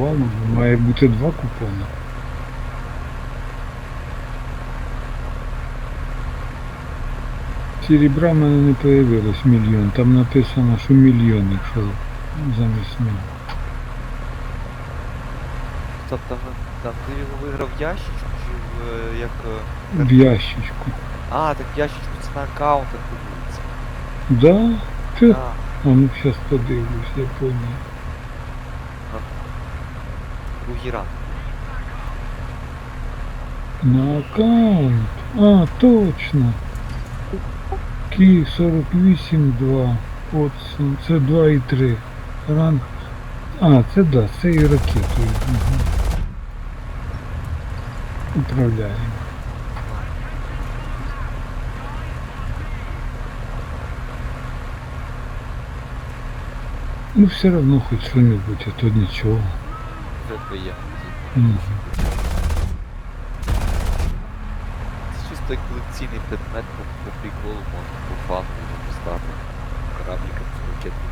валом. Має бути два купони. Серебра в мене не появилось мільйон. Там написано, що мільйон, якщо замість нього. Тобто там ти його виграв в ящичку чи в е, як. е, В ящичку. А, так в ящичку це на аккаунтах дивиться. Да? Ти? Так. А ну зараз подивлюсь, я понял. Ранг. На аккаунт. А, точно. Ки 48.2. От це- це 2,3. Ранг. А, це да, це і ракетою. Угу. Управляємо. Ну все равно хоч що-небудь, а то нічого. Це приємно. Мгм. Це чисто колекційний предмет по, по приколу можна по фану поставити. Корабліка з ракетний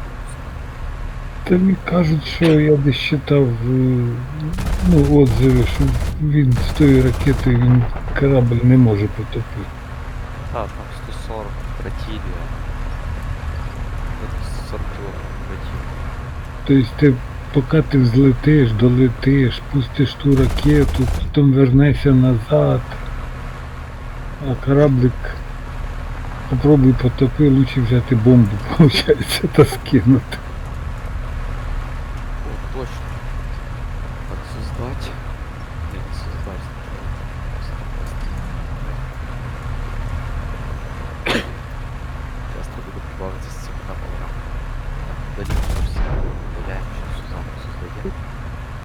Та мені кажуть, що я десь читав е, ну, отзиви, що він з тої ракети він корабль не може потопити. А, там 140 тротілія. 140 кілометрів тротілія. Тобто ти поки ти взлетиш, долетиш, пустиш ту ракету, потім вернешся назад, а кораблик попробуй потопи, лучше взяти бомбу, виходить, та скинути. О, точно. Так создать. Ні, не создать. Зараз треба буде все. Блять. Thank you.